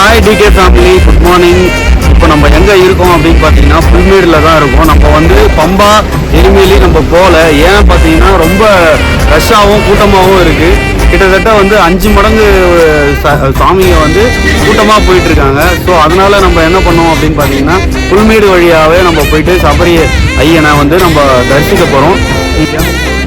Hi TK family good morning இப்போ நம்ம எங்கே இருக்கோம் அப்படின்னு பார்த்தீங்கன்னா புல்மேடில் தான் இருக்கோம். நம்ம வந்து பம்பா எருமேலி நம்ம போகல ஏன் பார்த்தீங்கன்னா ரொம்ப ரஷ்ஷாகவும் கூட்டமாகவும் இருக்குது கிட்டத்தட்ட வந்து அஞ்சு மடங்கு சாமியை வந்து கூட்டமாக போயிட்டு இருக்காங்க ஸோ அதனால நம்ம என்ன பண்ணோம் அப்படின்னு பார்த்தீங்கன்னா புல்மேடு வழியாகவே நம்ம போயிட்டு சபரி ஐயனை வந்து நம்ம தரிசிக்க போகிறோம்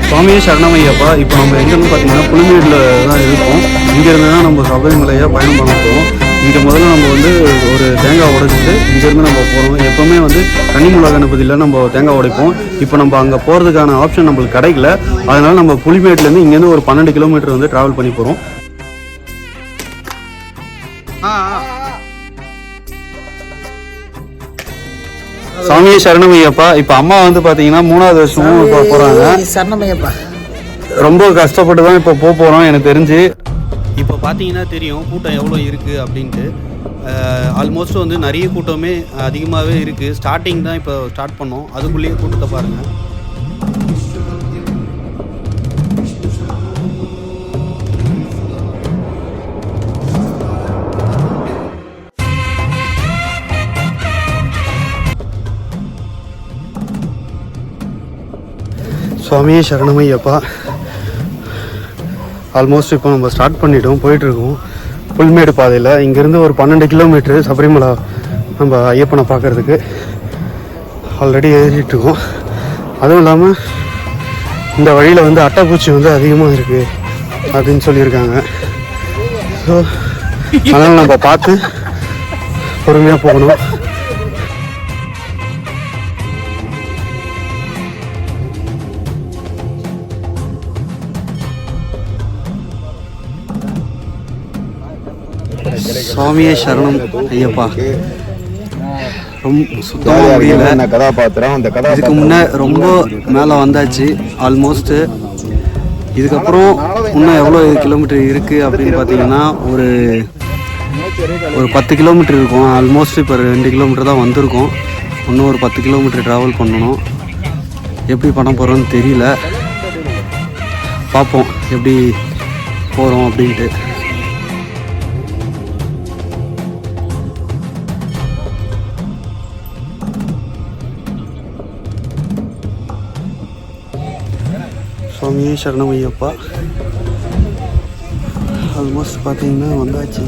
சுவாமியே சரணமையப்பா இப்போ நம்ம எங்கேருந்து பார்த்தீங்கன்னா புல்மேடில் தான் இருக்கோம். இங்கேருந்து தான் நம்ம சபரிமலையாக பயணம் பண்ண போகிறோம் இங்கே முதல்ல நம்ம வந்து ஒரு தேங்காய் உடைச்சிட்டு இங்கேருந்து நம்ம போகிறோம் எப்போவுமே வந்து கன்னிமுலா கணபதியில் நம்ம தேங்காய் உடைப்போம். இப்போ நம்ம அங்கே போகிறதுக்கான ஆப்ஷன் நம்மளுக்கு கிடைக்கல. அதனால நம்ம புலிமேட்லேருந்து இங்கேருந்து ஒரு பன்னெண்டு கிலோமீட்டர் வந்து ட்ராவல் பண்ணி போகிறோம் சாமியே சரணமையப்பா. இப்போ அம்மா வந்து பார்த்தீங்கன்னா மூணாவது வருஷமும் இப்போ போகிறாங்க சரணமையப்பா. ரொம்ப கஷ்டப்பட்டு தான் இப்போ போக போகிறோம் எனக்கு தெரிஞ்சு. இப்போ பார்த்தீங்கன்னா தெரியும் கூட்டம் எவ்வளோ இருக்குது அப்படின்ட்டு. ஆல்மோஸ்ட் வந்து நிறைய கூட்டமே அதிகமாகவே இருக்குது ஸ்டார்டிங் தான் இப்போ ஸ்டார்ட் பண்ணோம். அதுக்குள்ளேயே கூட்டத்தை பாருங்கள் சுவாமியே சரணமையப்பா. ஆல்மோஸ்ட் இப்போ நம்ம ஸ்டார்ட் பண்ணிட்டோம் போயிட்டுருக்கோம். புல்மேடு பாதையில். இங்கேருந்து ஒரு பன்னெண்டு கிலோமீட்ரு சபரிமலை நம்ம ஐயப்பனை பார்க்கறதுக்கு ஆல்ரெடி ஏறிட்டுருக்கோம் அதுவும் இல்லாமல் இந்த வழியில் வந்து அட்டைப்பூச்சி வந்து அதிகமாக இருக்குது அப்படின்னு சொல்லியிருக்காங்க. ஸோ அதனால் நம்ம பார்த்து பொறுமையாக போகணும். சுவாமியே சரணம் ஐயப்பா. ரொம்ப சுத்தமாக முடியல. கதாபாத்திரம் அந்த இதுக்கு முன்னே ரொம்ப மேலே வந்தாச்சு. ஆல்மோஸ்ட்டு இதுக்கப்புறம் இன்னும் எவ்வளோ கிலோமீட்டர் இருக்குது அப்படின்னு பார்த்தீங்கன்னா ஒரு ஒரு பத்து கிலோமீட்டர் இருக்கும். ஆல்மோஸ்ட் இப்போ ரெண்டு கிலோமீட்டர் தான் வந்திருக்கோம். இன்னும் ஒரு பத்து கிலோமீட்டர் ட்ராவல் பண்ணணும். எப்படி பண்ண போகிறோன்னு தெரியல. பார்ப்போம். எப்படி போகிறோம் அப்படின்ட்டு. சுவாமியே சரணம் ஐயப்பா ஆல்மோஸ்ட் பார்த்தீங்கன்னா வந்தாச்சு.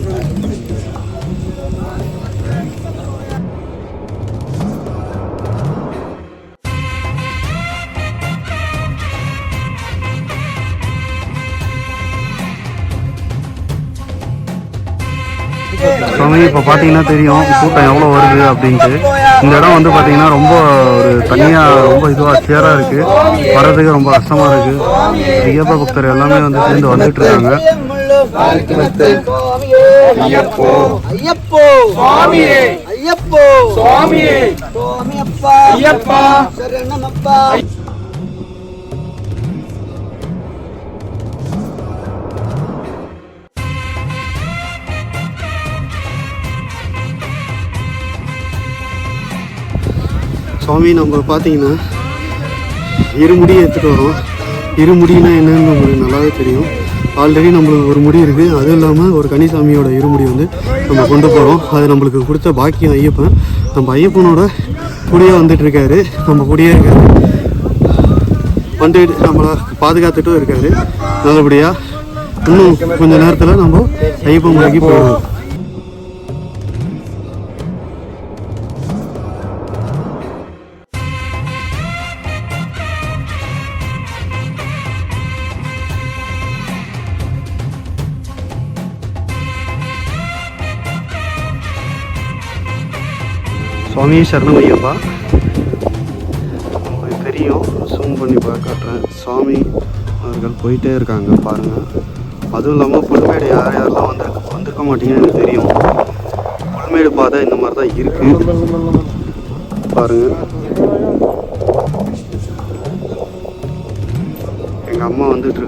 சுவாமி இப்போ பார்த்தீங்கன்னா தெரியும் கூட்டம் எவ்வளோ வருது அப்படின்ட்டு. இந்த இடம் வந்து பார்த்தீங்கன்னா ரொம்ப ஒரு தனியாக ரொம்ப இதுவாக சேராக இருக்குது வர்றதுக்கு ரொம்ப கஷ்டமாக இருக்குது ஐயப்ப பக்தர் எல்லாமே வந்து சேர்ந்து வந்துட்டு இருக்காங்க. ஐயப்போ. ஐயப்போ. சுவாமியே. ஐயப்போ. சுவாமியே. சுவாமியப்பா. ஐயப்பா. சரணமப்பா. சுவாமி நம்ம பார்த்தீங்கன்னா இருமுடியை எடுத்துகிட்டு வரோம். இருமுடினா என்னன்னு நம்மளுக்கு நல்லாவே தெரியும். ஆல்ரெடி நம்மளுக்கு ஒரு முடி இருக்குது அதுவும் இல்லாமல் ஒரு கனிசாமியோட இருமுடி வந்து நம்ம கொண்டு போகிறோம் அது நம்மளுக்கு கொடுத்த பாக்கியம் ஐயப்பன். நம்ம ஐயப்பனோட கூடயே வந்துட்டு இருக்காரு. நம்ம கூடயே இருக்காரு. வந்துட்டு நம்மளை பாதுகாத்துட்டும் இருக்காரு. நல்லபடியாக இன்னும் கொஞ்ச நேரத்தில் நம்ம ஐயப்பன் மலைக்கு போயிடுவோம் சுவாமி சரணம் ஐயப்பா உங்களுக்கு தெரியும் ஜூம் பண்ணி பா காட்டுறேன். சுவாமி அவர்கள் போயிட்டே இருக்காங்க பாருங்கள் அதுவும் இல்லாமல் புல்மேடு யார் யாரெல்லாம் வந்து வந்திருக்க மாட்டீங்கன்னு எனக்கு தெரியும். புல்மேடு பாதை இந்த மாதிரி தான் இருக்குது பாருங்கள் எங்கள் அம்மா வந்துட்டு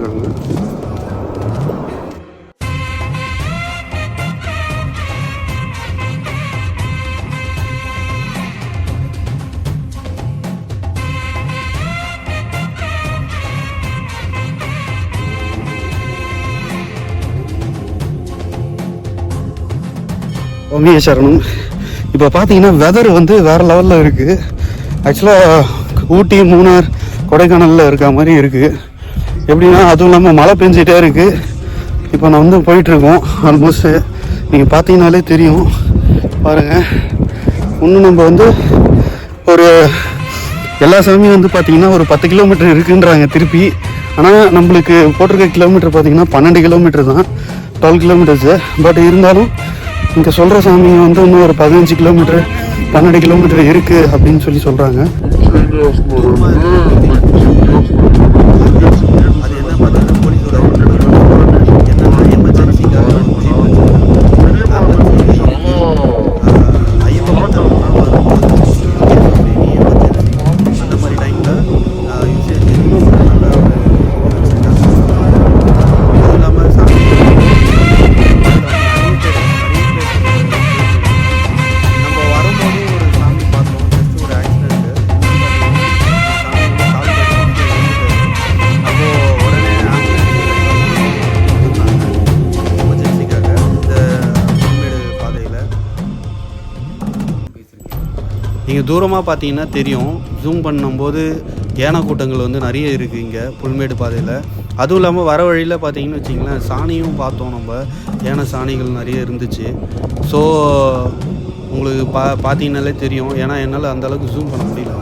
இருக்காங்க சரணம் இப்போ பார்த்தீங்கன்னா வெதர் வந்து வேறு லெவலில் இருக்குது ஆக்சுவலாக ஊட்டி மூணார் கொடைக்கானலில் இருக்க மாதிரி இருக்குது எப்படின்னா அதுவும் இல்லாமல் மழை பெஞ்சிட்டே இருக்குது இப்போ நான் வந்து போயிட்டுருக்கோம் ஆல்மோஸ்ட் நீங்கள் பார்த்தீங்கனாலே தெரியும். பாருங்கள் இன்னும் நம்ம வந்து ஒரு எல்லா சாமியும் வந்து பார்த்தீங்கன்னா ஒரு பத்து கிலோமீட்டர் இருக்குன்றாங்க திருப்பி. ஆனால் நம்மளுக்கு போட்டிருக்க கிலோமீட்டர் பார்த்தீங்கன்னா பன்னெண்டு கிலோமீட்டர் தான். டுவெல் கிலோமீட்டர்ஸு பட் இருந்தாலும் இங்கே சொல்கிற சாமி வந்து இன்னும் ஒரு பதினஞ்சு கிலோமீட்டர் பன்னெண்டு கிலோமீட்டர் இருக்குது அப்படின்னு சொல்லி சொல்கிறாங்க தூரமாக பார்த்தீங்கன்னா தெரியும். ஜூம் பண்ணும்போது யானை கூட்டங்கள் வந்து நிறைய இருக்குது இங்கே புல்மேடு பாதையில். அதுவும் இல்லாமல் வர வழியில் பார்த்தீங்கன்னு வச்சிங்களேன் சாணியும் பார்த்தோம் நம்ம. யானை சாணிகள் நிறைய இருந்துச்சு. ஸோ உங்களுக்கு பா பார்த்தீங்கனாலே தெரியும். ஏன்னா என்னால் அந்த அளவுக்கு ஜூம் பண்ண முடியல.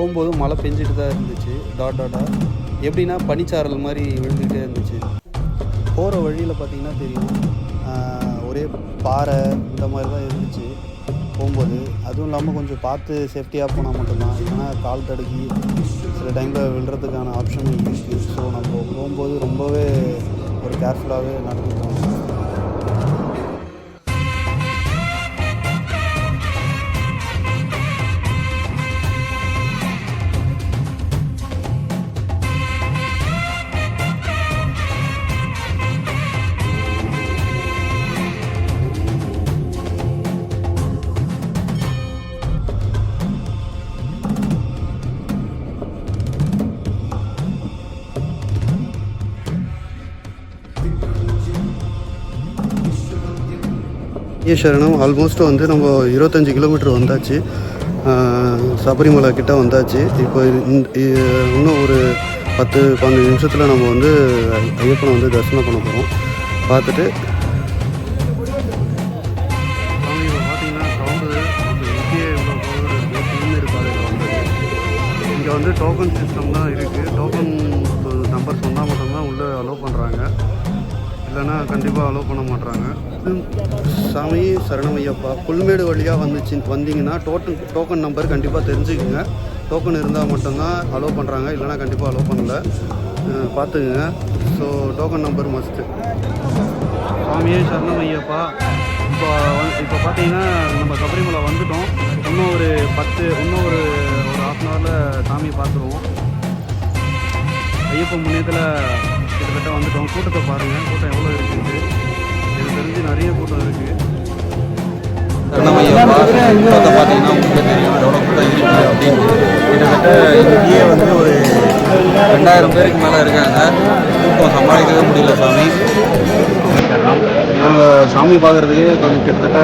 போகும்போது மழை பெஞ்சிட்டு தான் இருந்துச்சு. டாட் டாட்டாக எப்படின்னா பனிச்சாரல் மாதிரி விழுந்துகிட்டே இருந்துச்சு. போகிற வழியில் பார்த்தீங்கன்னா தெரியும். ஒரே பாறை இந்த மாதிரி தான் இருந்துச்சு போகும்போது. அதுவும் இல்லாமல் கொஞ்சம் பார்த்து சேஃப்டியாக போனால் மட்டும்தான். ஏன்னா கால் தடுக்கி சில டைமில் விழுறதுக்கான ஆப்ஷனும் இருக்குது ஸோ நம்ம போகும்போது ரொம்பவே ஒரு கேர்ஃபுல்லாகவே நடந்து போகணும். ஈஸ்வரனும் ஆல்மோஸ்ட் வந்து நம்ம இருபத்தஞ்சி கிலோமீட்டர் வந்தாச்சு. சபரிமலை கிட்ட வந்தாச்சு. இப்போ இன்னும் ஒரு பத்து பதினஞ்சு நிமிஷத்தில் நம்ம வந்து ஐயப்பனை வந்து தரிசனம் பண்ண போகிறோம் பார்த்துட்டு பார்த்தீங்கன்னா இங்கே வந்து டோக்கன் சிஸ்டம் தான் இருக்குது டோக்கன் நம்பர் சொன்னால் மட்டும்தான் உள்ளே அலோவ் பண்ணுறாங்க இல்லைன்னா கண்டிப்பாக அலோவ் பண்ண மாட்றாங்க. சாமி சரணமையப்பா புல்மேடு வழியாக வந்துச்சு வந்தீங்கன்னா டோட்டன் டோக்கன் நம்பர் கண்டிப்பாக தெரிஞ்சுக்குங்க. டோக்கன் இருந்தால் மட்டும்தான் அலோவ் பண்ணுறாங்க இல்லைன்னா கண்டிப்பாக அலோவ் பண்ணல. பார்த்துக்குங்க ஸோ டோக்கன் நம்பர் மஸ்ட்டு சாமியே சரணமையப்பா இப்போ இப்போ பார்த்தீங்கன்னா நம்ம சபரிமலை வந்துட்டோம். இன்னும் ஒரு பத்து இன்னும் ஒரு ஒரு ஹாஃப் அன் ஹவரில் சாமியை பார்த்துருவோம் ஐயப்பன் முன்னியத்தில் கிட்டத்தட்ட வந்துட்டோம் கூட்டத்தை பாருங்கள் கூட்டம் எவ்வளோ இருக்குது? எனக்கு தெரிஞ்சு நிறைய கூட்டம் இருக்குது திருநமையப்பா கூட்டத்தை பார்த்தீங்கன்னா உங்களுக்கு தெரியும். எவ்வளோ கூட்டம் இருக்குது அப்படின்னு கிட்டத்தட்ட இங்கேயே வந்து ஒரு ரெண்டாயிரம் பேருக்கு மேலே இருக்காங்க. கூட்டம் சமாளிக்கவே முடியல சாமி. நாங்கள் சாமி பார்க்குறதுக்கு கொஞ்சம் கிட்டத்தட்ட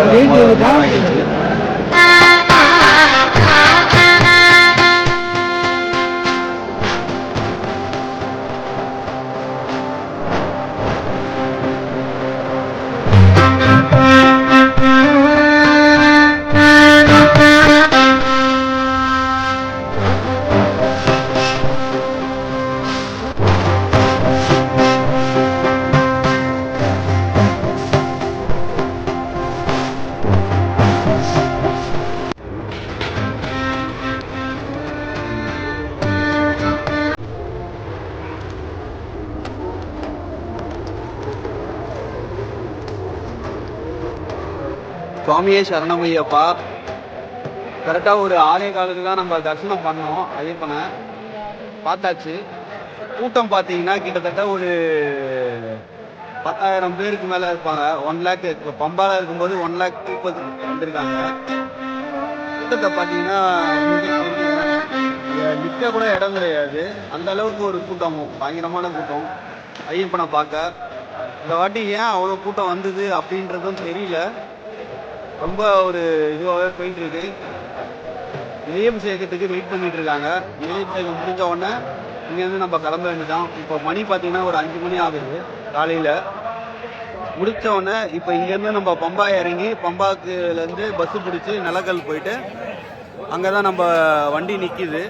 சுவாமியே சரணமையப்பா கரெக்டாக ஒரு ஆறே காலுக்கு தான் நம்ம தரிசனம் பண்ணோம் ஐயப்பனை பார்த்தாச்சு. கூட்டம் பார்த்தீங்கன்னா கிட்டத்தட்ட ஒரு பத்தாயிரம் பேருக்கு மேலே இருப்பாங்க. ஒன் லேக் இப்போ பம்பால இருக்கும்போது ஒன் லேக் முப்பது வந்திருக்காங்க. கூட்டத்தை பார்த்தீங்கன்னா நிற்க கூட இடம் கிடையாது. அந்த அளவுக்கு ஒரு கூட்டம் பயங்கரமான கூட்டம். ஐயப்பனை பார்க்க. இந்த வாட்டி ஏன் அவ்வளோ கூட்டம் வந்தது அப்படின்றதும் தெரியல. ரொம்ப ஒரு இதுவாகவே போயிட்டு இருக்கு. நெய்யம் சேர்க்கறதுக்கு வெயிட் பண்ணிட்டு இருக்காங்க. நெய்யம் சேர்க்க முடிஞ்ச உடனே இங்கேருந்து நம்ம கிளம்ப வேண்டியதான் இப்போ மணி பார்த்தீங்கன்னா ஒரு அஞ்சு மணி ஆகுது காலையில். முடிச்ச உடனே இப்போ இங்கேருந்து நம்ம பம்பா இறங்கி பம்பாக்குலேருந்து பஸ்ஸு பிடிச்சி நிலக்கல் போயிட்டு அங்கே தான் நம்ம வண்டி நிற்கிது